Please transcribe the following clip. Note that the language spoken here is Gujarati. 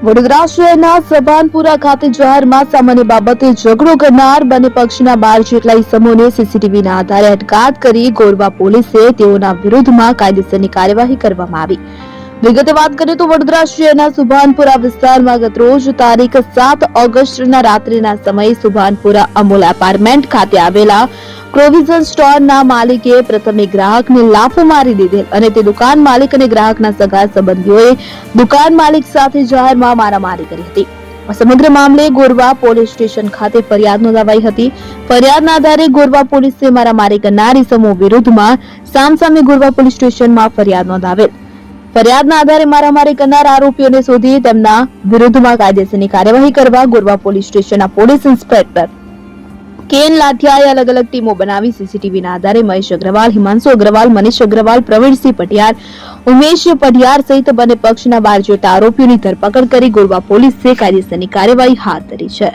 વડોદરા શહેરના સભાનપુરા ખાતે જાહેરમાં સામાન્ય બાબતે ઝઘડો કરનાર બંને પક્ષના બાર જેટલા ઇસમોને સીસીટીવીના આધારે અટકાયત કરી ગોરવા પોલીસે તેઓના વિરુદ્ધમાં કાયદેસરની કાર્યવાહી કરવામાં આવી. વિગતે વાત કરીએ તો વડોદરા શહેરના સુભાનપુરા વિસ્તારમાં ગતરોજ તારીખ સાત ઓગસ્ટના રાત્રિના સમયે સુભાનપુરા અમૂલ એપાર્ટમેન્ટ ખાતે આવેલા પ્રોવિઝન સ્ટોરના માલિકે પ્રથમે ગ્રાહકને લાફો મારી દીધેલ અને તે દુકાન માલિક અને ગ્રાહકના સગા સંબંધીઓએ દુકાન માલિક સાથે જાહેરમાં મારામારી કરી હતી. સમગ્ર મામલે ગોરવા પોલીસ સ્ટેશન ખાતે ફરિયાદ નોંધાવાઈ હતી. ફરિયાદના આધારે ગોરવા પોલીસે મારામારી કરનાર ઇસમો વિરુદ્ધમાં સામસામે ગોરવા પોલીસ સ્ટેશનમાં ફરિયાદ નોંધાવેલ. ફરિયાદના આધારે મારામારી કરનાર આરોપીઓને શોધી તેમના વિરુદ્ધમાં કાયદેસરની કાર્યવાહી કરવા ગોરવા પોલીસ સ્ટેશનના પોલીસ ઇન્સ્પેક્ટર કેન લાઠિયાએ અલગ અલગ ટીમો બનાવી. સીસીટીવીના આધારે મહેશ અગ્રવાલ, હિમાંશુ અગ્રવાલ, મનીષ અગ્રવાલ, પ્રવીણસિંહ પટિયાર ઉમેશ પટિયાર સહિત બંને પક્ષના બાર જેટલા આરોપીઓની ધરપકડ કરી ગોરવા પોલીસે કાયદેસરની કાર્યવાહી હાથ ધરી છે.